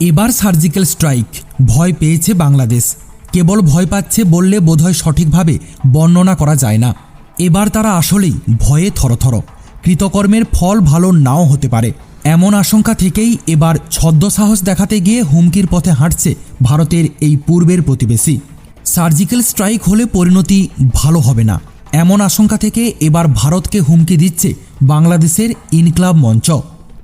এবার surgical strike. ভয় পেয়েছে বাংলাদেশ। কেবল ভয় পাচ্ছে বললে বোধহয় সঠিকভাবে বর্ণনা করা যায় না। এবার তারা আসলেই ভয়ে থরথর। কৃতকর্মের ফল ভালো নাও হতে পারে। এমন আশঙ্কা থেকেই এবার ছদ্মসাহস দেখাতে গিয়ে হুমকির পথে হাঁটছে ভারতের এই পূর্বের প্রতিবেশী। সার্জিক্যাল স্ট্রাইক হলে পরিণতি ভালো হবে না। এমন আশঙ্কা থেকে এবার ভারতকে হুমকি দিচ্ছে বাংলাদেশের ইনক্লাব মঞ্চ।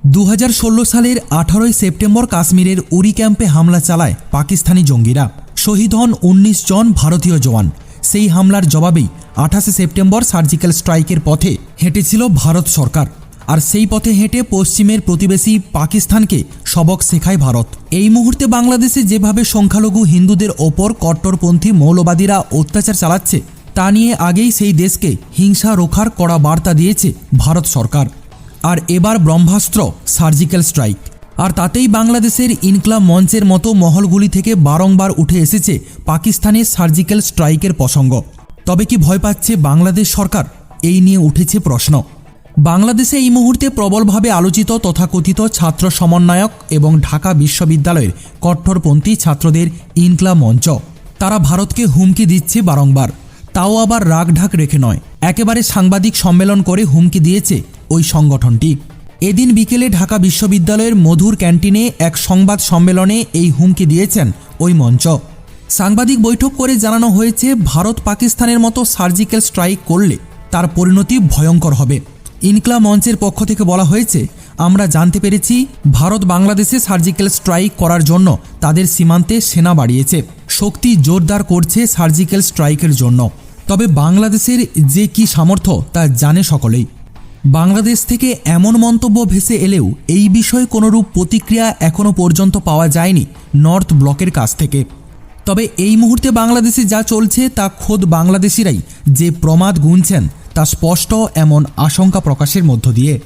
দু হাজার ষোলো সালের আঠারোই সেপ্টেম্বর কাশ্মীরের উরি ক্যাম্পে হামলা চালায় পাকিস্তানি জঙ্গিরা। শহীদ হন উনিশ জন ভারতীয় জওয়ান। সেই হামলার জবাবেই আঠাশে সেপ্টেম্বর সার্জিক্যাল স্ট্রাইকের পথে হেঁটেছিল ভারত সরকার। আর সেই পথে হেঁটে পশ্চিমের প্রতিবেশী পাকিস্তানকে সবক শেখায় ভারত। এই মুহূর্তে বাংলাদেশে যেভাবে সংখ্যালঘু হিন্দুদের ওপর কট্টরপন্থী মৌলবাদীরা অত্যাচার চালাচ্ছে, তা নিয়ে আগেই সেই দেশকে হিংসা রোখার কড়া বার্তা দিয়েছে ভারত সরকার। আর এবার ব্রহ্মাস্ত্র, সার্জিক্যাল স্ট্রাইক। আর তাতেই বাংলাদেশের ইনকলাব মঞ্চের মতো মহলগুলি থেকে বারংবার উঠে এসেছে পাকিস্তানের সার্জিক্যাল স্ট্রাইকের প্রসঙ্গ। তবে কি ভয় পাচ্ছে বাংলাদেশ সরকার? এই নিয়ে উঠেছে প্রশ্ন। বাংলাদেশে এই মুহূর্তে প্রবলভাবে আলোচিত তথাকথিত ছাত্র সমন্বয়ক এবং ঢাকা বিশ্ববিদ্যালয়ের কট্টরপন্থী ছাত্রদের ইনকলাব মঞ্চ। তারা ভারতকে হুমকি দিচ্ছে বারংবার। তাও আবার রাগঢাক রেখে নয়। একেবারে সাংবাদিক সম্মেলন করে হুমকি দিয়েছে ওই সংগঠনটি। এদিন বিকেলে ঢাকা বিশ্ববিদ্যালয়ের মধুর ক্যান্টিনে এক সংবাদ সম্মেলনে এই হুমকি দিয়েছেন ওই মঞ্চ। সাংবাদিক বৈঠক করে জানানো হয়েছে, ভারত পাকিস্তানের মতো সার্জিক্যাল স্ট্রাইক করলে তার পরিণতি ভয়ঙ্কর হবে। ইনকলা মঞ্চের পক্ষ থেকে বলা হয়েছে, আমরা জানতে পেরেছি, ভারত বাংলাদেশে সার্জিক্যাল স্ট্রাইক করার জন্য তাদের সীমান্তে সেনা বাড়িয়েছে। শক্তি জোরদার করছে সার্জিক্যাল স্ট্রাইকের জন্য। তবে বাংলাদেশের যে কি সামর্থ্য তা জানে সকলেই। বাংলাদেশ থেকে এমন মন্তব্য ভেসে এলেও এই বিষয়ে কোনোরূপ প্রতিক্রিয়া এখনও পর্যন্ত পাওয়া যায়নি নর্থ ব্লকের কাছ থেকে। তবে এই মুহূর্তে বাংলাদেশে যা চলছে তা খোদ বাংলাদেশিরাই যে প্রমাদ গুনছেন তা স্পষ্ট এমন আশঙ্কা প্রকাশের মধ্য দিয়ে।